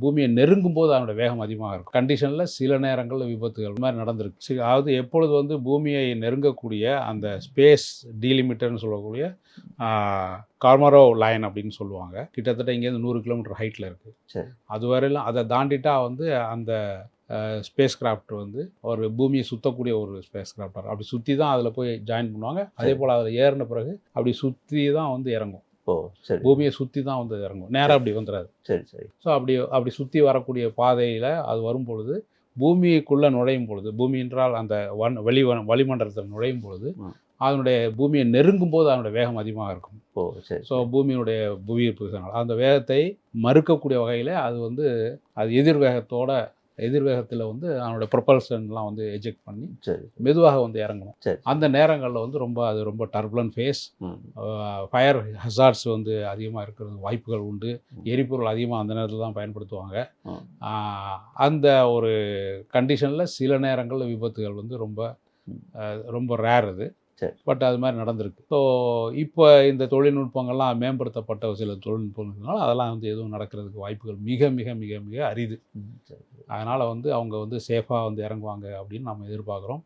பூமியை நெருங்கும் போது அதனோட வேகம் அதிகமாக இருக்கும். கண்டிஷனில் சில நேரங்களில் விபத்துகள் மாதிரி நடந்திருக்கு. சி- அதாவது எப்பொழுது வந்து பூமியை நெருங்கக்கூடிய அந்த ஸ்பேஸ் டீலிமிட்டர்னு சொல்லக்கூடிய கார்மரோ லைன் அப்படின்னு சொல்லுவாங்க. கிட்டத்தட்ட இங்கேருந்து நூறு கிலோமீட்டர் ஹைட்டில் இருக்குது சரி. அது வரையிலும் அதை தாண்டிட்டா வந்து அந்த ஸ்பேஸ் கிராஃப்ட் வந்து ஒரு பூமியை சுற்றக்கூடிய ஒரு ஸ்பேஸ் கிராஃப்ட் அப்படி சுற்றி தான் அதில் போய் ஜாயின் பண்ணுவாங்க. அதே போல் அதில் ஏறின பிறகு அப்படி சுற்றி தான் வந்து இறங்கும். ஓ சரி. பூமியை சுற்றி தான் வந்து இறங்கும். நேராக அப்படி வந்துடாது சரி சரி. ஸோ அப்படி அப்படி சுற்றி வரக்கூடிய பாதையில் அது வரும் பொழுது பூமிக்குள்ளே நுழையும் பொழுது பூமி என்றால் அந்த வன் வெளி வளிமண்டலத்தில் நுழையும் பொழுது. அதனுடைய பூமியை நெருங்கும் போது அதனுடைய வேகம் அதிகமாக இருக்கும். ஓ சரி ஸோ பூமியினுடைய புவியீர்ப்பு அந்த வேகத்தை மறுக்கக்கூடிய வகையில் அது வந்து அது எதிர் வேகத்தோட எதிர் வேகத்தில் வந்து அதனுடைய ப்ரொபல்ஷன்லாம் வந்து எஜெக்ட் பண்ணி மெதுவாக வந்து இறங்கணும். அந்த நேரங்களில் வந்து ரொம்ப அது ரொம்ப டர்புலன் ஃபேஸ் ஃபயர் ஹசார்ட்ஸ் வந்து அதிகமாக இருக்கிறது வாய்ப்புகள் உண்டு. எரிபொருள் அதிகமாக அந்த நேரத்தில் தான் பயன்படுத்துவாங்க. அந்த ஒரு கண்டிஷனில் சில நேரங்களில் விபத்துகள் வந்து ரொம்ப ரொம்ப ரேர் சரி. பட் அது மாதிரி நடந்திருக்கு. ஸோ இப்போ இந்த தொழில்நுட்பங்கள்லாம் மேம்படுத்தப்பட்ட சில தொழில்நுட்பங்கள்னால அதெல்லாம் வந்து எதுவும் நடக்கிறதுக்கு வாய்ப்புகள் மிக மிக மிக மிக அரிது. சரி அதனால் வந்து அவங்க வந்து சேஃபாக வந்து இறங்குவாங்க அப்படின்னு நம்ம எதிர்பார்க்குறோம்.